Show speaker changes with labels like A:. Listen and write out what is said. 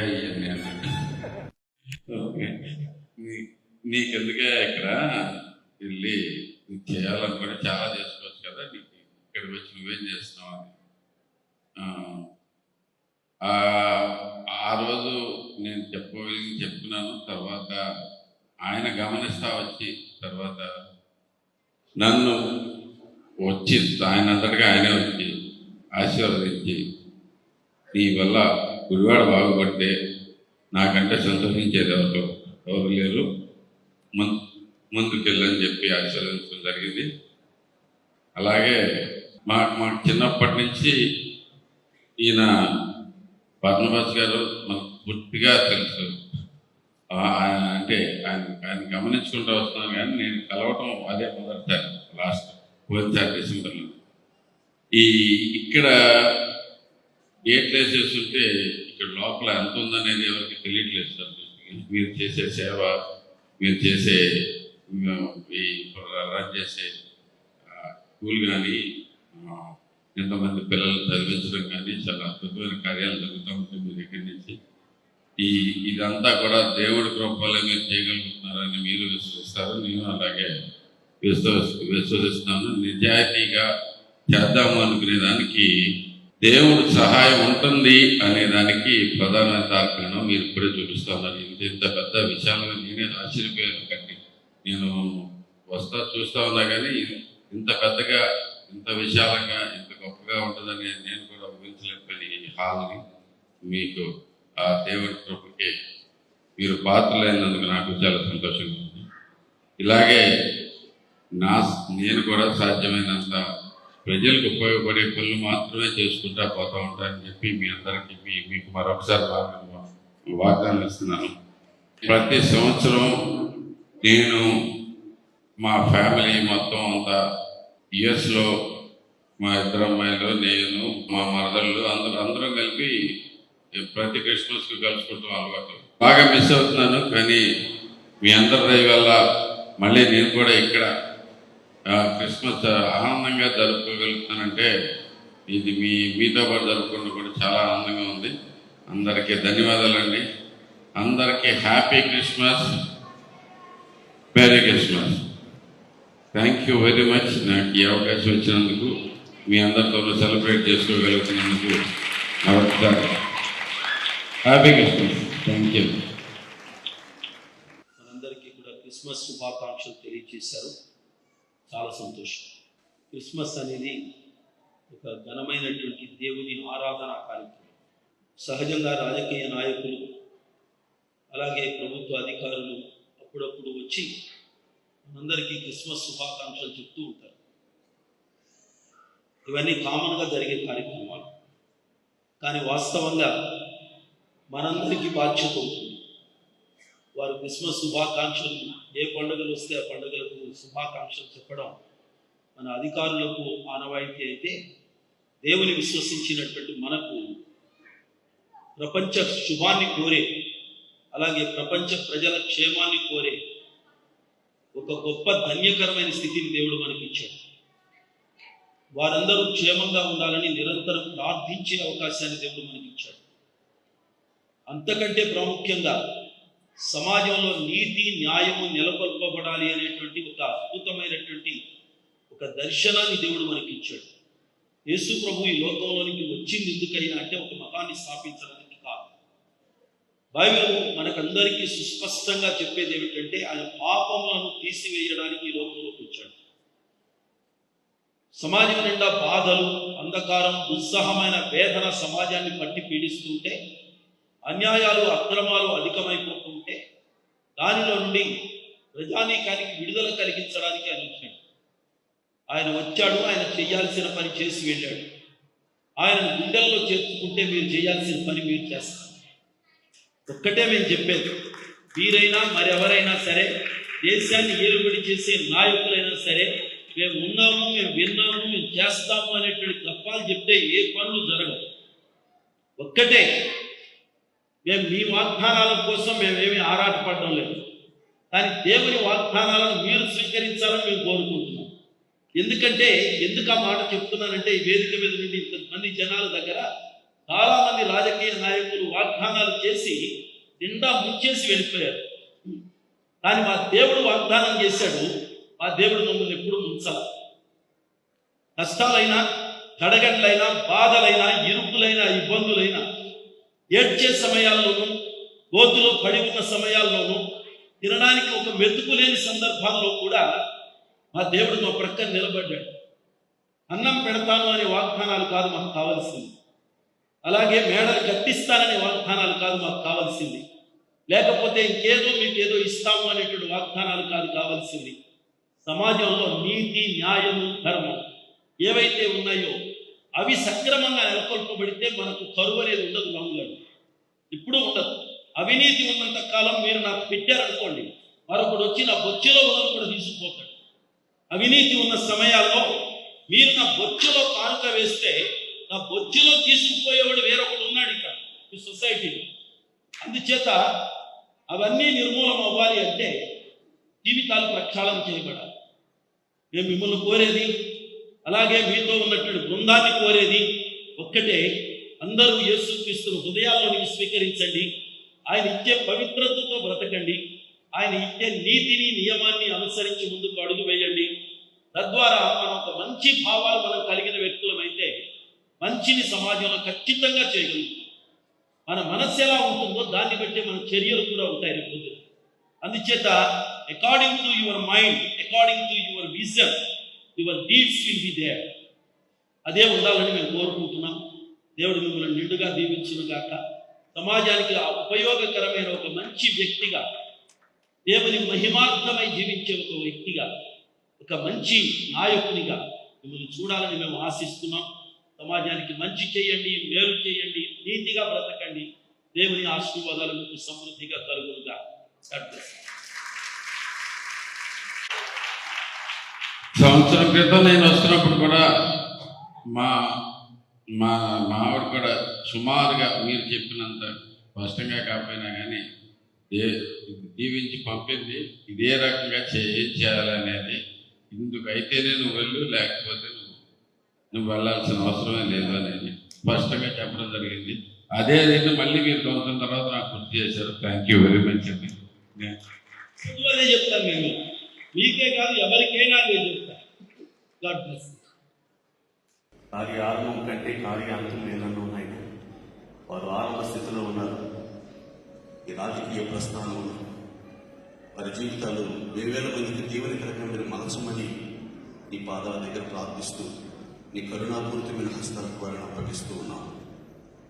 A: ఇవన్నీ ఓకే. నీ- నీకెందుకే ఇక్కడ వెళ్ళి నువ్వు చేయాలనుకుని చాలా చేసుకోవచ్చు కదా. నీకు ఇక్కడికి వచ్చి నువ్వేం చేస్తున్నావు అని. ఆ, ఆ రోజు నేను చెప్పగలిగి చెప్తున్నాను. తర్వాత ఆయన గమనిస్తా వచ్చి తర్వాత నన్ను వచ్చి ఆయన అంతటిగా ఆయనే వచ్చి ఆశీర్వదించి నీ వల్ల గుడివాడ బాగుపడితే నాకంటే సంతోషించేది ఎవరు ఎవరు లేరు. ముందుకు ముందుకెళ్ళని చెప్పి ఆశీర్వదించడం జరిగింది. అలాగే మా మాకు చిన్నప్పటి నుంచి ఈయన పద్మవాస్ గారు మాకు పూర్తిగా తెలుసు. ఆయన అంటే ఆయన ఆయన గమనించుకుంటూ వస్తున్నాను కానీ నేను కలవటం అదే మొదటిసారి లాస్ట్ పోయినసారి డిసెంబర్లో. ఈ ఇక్కడ ఏ ప్లేసెస్ ఉంటే ఇక్కడ లోపల ఎంత ఉందనేది ఎవరికి తెలియట్లేదు సార్. మీరు చేసే సేవ మీరు చేసే ఈ రన్ చేసే స్కూల్ కానీ ఎంతమంది పిల్లలు చదివించడం కానీ చాలా అద్భుతమైన కార్యాలు జరుగుతూ ఉంటాయి మీ దగ్గర నుంచి. ఈ ఇదంతా కూడా దేవుడి కృపలే మీరు చేయగలుగుతున్నారని మీరు విశ్వసిస్తారు. నేను అలాగే విశ్వసి విశ్వసిస్తున్నాను నిజాయితీగా చేద్దాము అనుకునే దానికి దేవుడు సహాయం ఉంటుంది అనే దానికి ప్రధాన కారణం మీరు ఇప్పుడే చూపిస్తాను ఇంత ఇంత పెద్ద విషయాలను నేనే ఆశ్చర్యపోయాను. కండి నేను వస్తా చూస్తా ఉన్నా కానీ ఇంత పెద్దగా ఇంత విశాలంగా ఇంత గొప్పగా ఉంటుందని నేను కూడా ఊహించలేకపోయిన ఈ హాల్ని. మీకు ఆ దేవుడి కృపకి మీరు పాత్రలైనందుకు నాకు చాలా సంతోషంగా ఉంది. ఇలాగే నా నేను కూడా సాధ్యమైనంత ప్రజలకు ఉపయోగపడే పనులు మాత్రమే చేసుకుంటా పోతా ఉంటానని చెప్పి మీ అందరికీ మీ మీకు మరొకసారి వాగ్దానం వాగ్దానం ఇస్తున్నాను. ప్రతి సంవత్సరం నేను మా ఫ్యామిలీ మొత్తం అంతా ఇయర్స్లో మా ఇద్దరు అమ్మాయిలు నేను మా మరదళ్ళు అందరూ అందరం కలిపి ప్రతి క్రిస్మస్కి కలుసుకుంటాం అలవాటు బాగా మిస్ అవుతున్నాను కానీ మీ అందరి వల్ల మళ్ళీ నేను కూడా ఇక్కడ క్రిస్మస్ ఆనందంగా జరుపుకోగలుగుతానంటే ఇది మీ మీతో పాటు జరుపుకుంటూ కూడా చాలా ఆనందంగా ఉంది. అందరికీ ధన్యవాదాలండి. అందరికీ happy Christmas. Merry Christmas. Thank you very much. నాకు ఈ అవకాశం ఇచ్చినందుకు మీ అందరితో సెలబ్రేట్ చేసుకోగలుగుతున్నందుకు మరొకసారి హ్యాపీ క్రిస్మస్. Thank you.
B: మనందరికీ కూడా క్రిస్మస్ శుభాకాంక్షలు తెలియజేశారు. చాలా సంతోషం. క్రిస్మస్ అనేది ఒక ఘనమైనటువంటి దేవుని ఆరాధన కార్యక్రమం. సహజంగా రాజకీయ నాయకులు అలాగే ప్రభుత్వ అధికారులు అప్పుడప్పుడు వచ్చి మనందరికీ క్రిస్మస్ శుభాకాంక్షలు చెప్తూ ఉంటారు. ఇవన్నీ కామన్గా జరిగే కార్యక్రమాలు. కానీ వాస్తవంగా మనందరికీ బాధ్యత ఉంటుంది. వారు క్రిస్మస్ శుభాకాంక్షలు ఏ పండుగలు వస్తే ఆ పండుగలకు శుభాకాంక్షలు చెప్పడం మన అధికారులకు ఆనవాయితీ అయితే దేవుని విశ్వసించినటువంటి మనకు ప్రపంచ శుభాన్ని కోరే అలాగే ప్రపంచ ప్రజల క్షేమాన్ని కోరే ఒక గొప్ప ధన్యకరమైన స్థితిని దేవుడు మనకి ఇచ్చాడు వారందరూ క్షేమంగా ఉండాలని నిరంతరం ప్రార్థించే అవకాశాన్ని దేవుడు మనకి ఇచ్చాడు అంతకంటే ప్రాముఖ్యంగా సమాజంలో నీతి న్యాయము నెలకొల్పబడాలి అనేటువంటి ఒక అద్భుతమైనటువంటి ఒక దర్శనాన్ని దేవుడు మనకి ఇచ్చాడు యేసు ప్రభు ఈ లోకంలోనికి వచ్చింది ఎందుకైనా అంటే ఒక మతాన్ని స్థాపించడానికి కాదు. బైబిల్ మనకందరికీ సుస్పష్టంగా చెప్పేది ఏమిటంటే ఆయన పాపములను తీసివేయడానికి ఈ లోకంలోకి వచ్చాడు. సమాజం నిండా బాధలు అంధకారం దుస్సహమైన వేదన సమాజాన్ని పట్టి పీడిస్తుంటే అన్యాయాలు అక్రమాలు అధికమైపోతుంటే దానిలో నుండి ప్రజానీకానికి విడుదల కలిగించడానికి ఆయన వచ్చాడు ఆయన వచ్చాడు ఆయన చేయాల్సిన పని చేసి వెళ్ళాడు. ఆయన గుండెల్లో చేర్చుకుంటే మీరు చేయాల్సిన పని మీరు చేస్తారు. ఒక్కటే మేము చెప్పేది మీరైనా మరెవరైనా సరే దేశాన్ని ఏలుబడి చేసే నాయకులైనా సరే మేము ఉన్నాము మేము విన్నాము మేము చేస్తాము అనేటువంటి తప్పాలు చెప్తే ఏ పనులు జరగవు. ఒక్కటే మేము మీ వాగ్దానాల కోసం మేమేమి ఆరాటపడడం లేదు. కానీ దేవుని వాగ్దానాలను మీరు స్వీకరించాలని మేము కోరుకుంటున్నాం. ఎందుకంటే ఎందుకు ఆ మాట చెప్తున్నానంటే ఈ వేదిక మీద నుండి ఇంతమంది జనాల దగ్గర చాలామంది రాజకీయ నాయకులు వాగ్దానాలు చేసి నిండా ముంచేసి వెళ్ళిపోయారు. కానీ మా దేవుడు వాగ్దానం చేశాడు మా దేవుడు మమ్మల్ని ఎప్పుడు ముంచాలి. కష్టాలైనా కడగట్లైనా బాధలైనా ఇరుకులైనా ఇబ్బందులైనా ఏడ్చే సమయాల్లోనూ గోతులో పడి ఉన్న సమయాల్లోనూ తినడానికి ఒక మెతుకు లేని సందర్భాల్లో కూడా మా దేవుడు మా ప్రక్కన నిలబడ్డాడు. అన్నం పెడతాను అనే వాగ్దానాలు కాదు మాకు కావాల్సింది. అలాగే మేడలు కట్టిస్తాననే వాగ్దానాలు కాదు మాకు కావాల్సింది. లేకపోతే ఇంకేదో మీకు ఏదో ఇస్తాము అనేటువంటి వాగ్దానాలు కాదు కావాల్సింది. సమాజంలో నీతి న్యాయము ధర్మం ఏవైతే ఉన్నాయో అవి సక్రమంగా నెలకొల్పబడితే మనకు కరువు అనేది ఉండదు రాముగారు ఇప్పుడు ఉండదు. అవినీతి ఉన్నంత కాలం మీరు నాకు పెట్టారనుకోండి మరొకడు వచ్చి నా బొచ్చులో ఉన్నది కూడా తీసుకుపోతాడు. అవినీతి ఉన్న సమయాల్లో మీరు నా బొచ్చులో కానుక వేస్తే నా బొచ్చులో తీసుకుపోయేవాడు వేరొకడు ఉన్నాడు ఇక్కడ ఈ సొసైటీలో. అందుచేత అవన్నీ నిర్మూలం అవ్వాలి అంటే జీవితాలు ప్రక్షాళన చేయబడాలి. నేను మిమ్మల్ని కోరేది అలాగే మీతో ఉన్నటువంటి బృందాన్ని కోరేది ఒక్కటే అందరూ యేసుక్రీస్తును హృదయాల్లోనికి స్వీకరించండి. ఆయన ఇచ్చే పవిత్రతతో బ్రతకండి. ఆయన ఇచ్చే నీతిని నియమాన్ని అనుసరించి ముందుకు అడుగు వేయండి. తద్వారా మనం ఒక మంచి భావాలు మనం కలిగిన వ్యక్తులమైతే మంచిని సమాజంలో ఖచ్చితంగా చేయగలుగుతాం. మన మనస్సు ఎలా ఉంటుందో దాన్ని బట్టి మన చర్యలు కూడా ఉంటాయి రేపు అందుచేత according to your mind according to your vision your deeds will be there అదే ఉండాలని మేము కోరుకుంటున్నాం. దేవుడు మిమ్మల్ని నిండుగా దీవించును గాక సమాజానికి ఉపయోగకరమైన ఒక మంచి వ్యక్తిగా దేవుని మహిమార్థమై జీవించే ఒక వ్యక్తిగా ఒక మంచి నాయకునిగా మిమ్మల్ని చూడాలని మేము ఆశిస్తున్నాం. సమాజానికి మంచి చేయండి మేలు చేయండి నీతిగా బ్రతకండి. దేవుని ఆశీర్వాదాలు మీకు సమృద్ధిగా కలుగులుగా
A: సంవత్సరం క్రితం నేను వస్తున్నప్పుడు కూడా మా మా మావిడ కూడా సుమారుగా మీరు చెప్పినంత స్పష్టంగా కాకపోయినా కానీ ఏ దీవించి పంపింది ఇదే రకంగా ఏం చేయాలనేది ఇందుకైతేనే నువ్వు వెళ్ళు లేకపోతే నువ్వు నువ్వు వెళ్ళాల్సిన అవసరమే లేదు అనేది స్పష్టంగా చెప్పడం జరిగింది. అదే రీతి మళ్ళీ మీరు సంవత్సరం తర్వాత నాకు గుర్తు చేశారు. థ్యాంక్ యూ వెరీ మచ్ అండి
B: చెప్తాను నేను. మీకే కాదు ఎవరికైనా నేను చెప్తాను. గాడ్ బ్లెస్
C: కార్య ఆరంభం కంటే కార్య అంతం లేనన్ను ఆయన వారు ఆరంభ స్థితిలో ఉన్నారు. ఈ రాజకీయ ప్రస్థానంలో వారి జీవితాలు వేవేల మందికి దీవెనకరమైన మనసమని నీ పాదాల దగ్గర ప్రార్థిస్తూ నీ కరుణాపూరితమైన హస్తాలకు వారిని అప్పగిస్తూ ఉన్నాం.